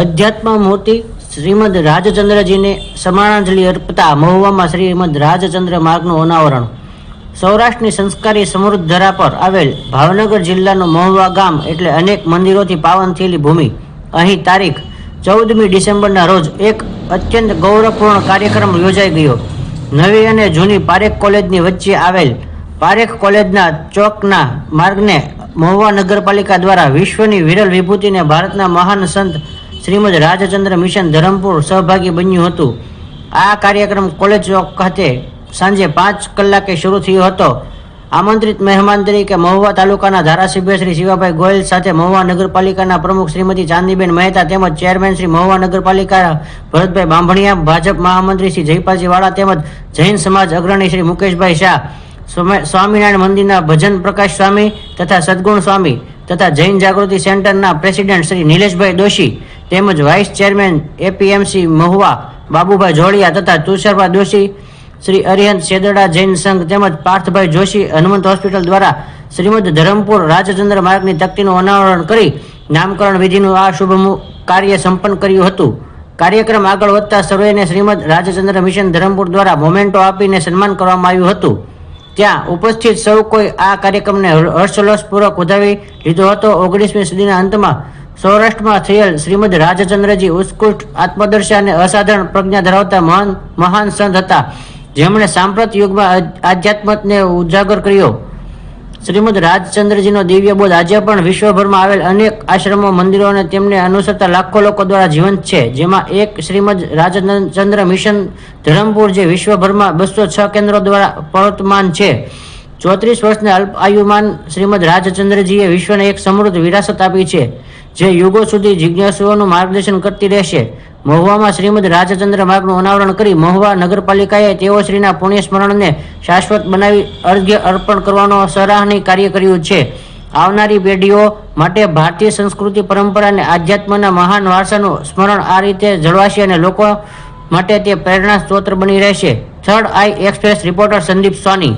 અધ્યાત્મ મૂર્તિ શ્રીમદ રાજચંદ્રજીને સમાનાંજલિ અર્પતા મહુવામાં શ્રીમદ રાજચંદ્ર માર્ગનું અનાવરણ. સૌરાષ્ટ્રની સંસ્કારી સમૃદ્ધ ધરા પર આવેલ ભાવનગર જિલ્લાનું મહુવા ગામ એટલે અનેક મંદિરોથી પાવન થયેલી ભૂમિ. અહીં તારીખ ચૌદમી ડિસેમ્બરના રોજ એક અત્યંત ગૌરવપૂર્ણ કાર્યક્રમ યોજાઈ ગયો. નવી અને જૂની પારેખ કોલેજની વચ્ચે આવેલ પારેખ કોલેજના ચોકના માર્ગને મહુવા નગરપાલિકા દ્વારા વિશ્વની વિરલ વિભૂતિને ભારતના મહાન સંત શ્રીમદ રાજચંદ્ર મિશન ધરમપુર સહભાગી બન્યું હતું. આ કાર્યક્રમ કોલેજ ચોક ખાતે સાંજે પાંચ કલાકે શરૂ થયો હતો. આમંત્રિત મહેમાન તરીકે મહુવા તાલુકાના ધારાસભ્ય શ્રી શિવાભાઈ ગોયલ સાથે મહુવા નગરપાલિકાના પ્રમુખ શ્રીમતી ચાંદીબેન મહેતા તેમજ ચેરમેન શ્રી મહુવા નગરપાલિકા ભરતભાઈ બાંભણિયા, ભાજપ મહામંત્રી શ્રી જયપાલજી વાળા તેમજ જૈન સમાજ અગ્રણી શ્રી મુકેશભાઈ શાહ સ્વામિનારાયણ મંદિરના ભજન પ્રકાશ સ્વામી તથા સદગુણ સ્વામી તથા જૈન જાગૃતિ સેન્ટરના પ્રેસિડેન્ટ શ્રી નિલેશભાઈ દોશી તેમજ vice chairman APMC Mahuva, Babubhai Jodiya તથા તુષારભાઈ દોશી, શ્રી અરિહંત સેદડા જૈન સંઘ તેમજ પાર્થભાઈ જોશી હનુમંત હોસ્પિટલ દ્વારા શ્રીમદ ધરમપુર રાજચંદ્ર માર્ગની તકતીનું અનાવરણ કરી નામકરણ વિધિનું આ શુભ કાર્ય સંપન્ન કર્યું હતું. કાર્યક્રમ આગળ વધતા સર્વેને શ્રીમદ રાજચંદ્ર મિશન ધરમપુર દ્વારા મોમેન્ટો આપીને સન્માન કરવામાં આવ્યું હતું. ત્યાં ઉપસ્થિત સૌ કોઈ આ કાર્યક્રમને હર- હર્ષોલ્લાસપૂર્વક વધાવી લીધો હતો. ઓગણીસમી સદીના અંતમાં સૌરાષ્ટ્રમાં થયેલ શ્રીમદ રાજચંદ્રજી ઉત્કૃષ્ટ, આત્મદર્શી અને અસાધારણ પ્રજ્ઞા ધરાવતા મહાન મહાન સંત હતા. જેમણે સાંપ્રત યુગમાં આધ્યાત્મકને ઉજાગર કર્યો. શ્રીમદ રાજચંદ્રજીનો દિવ્ય બોધ આજે પણ વિશ્વભરમાં આવેલ અનેક આશ્રમો, મંદિરો અને તેમને અનુસરતા લાખો લોકો દ્વારા જીવંત છે. જેમાં એક શ્રીમદ રાજચંદ્ર મિશન ધરમપુર, જે વિશ્વભરમાં બસો છ કેન્દ્રો દ્વારા પ્રવર્તમાન છે. ચોત્રીસ વર્ષના અલ્પ આયુમાન શ્રીમદ રાજચંદ્રજીએ વિશ્વને એક સમૃદ્ધ વિરાસત આપી છે. જે યુગો સુધી જિજ્ઞાસુઓનું માર્ગદર્શન કરતી રહેશે. મહુવામાં શ્રીમદ રાજચંદ્ર માર્ગનું અનાવરણ કરી મહુવા નગરપાલિકાએ તેઓ શ્રીના પુણ્ય સ્મરણને શાશ્વત બનાવી અર્ઘ્ય અર્પણ કરવાનો સરાહનીય કાર્ય કર્યું છે. આવનારી પેઢીઓ માટે ભારતીય સંસ્કૃતિ પરંપરા અને આધ્યાત્મના મહાન વારસાનું સ્મરણ આ રીતે જળવાશે અને લોકો માટે તે પ્રેરણા સ્ત્રોત બની રહેશે. Third eye express reporter Sandeep Soni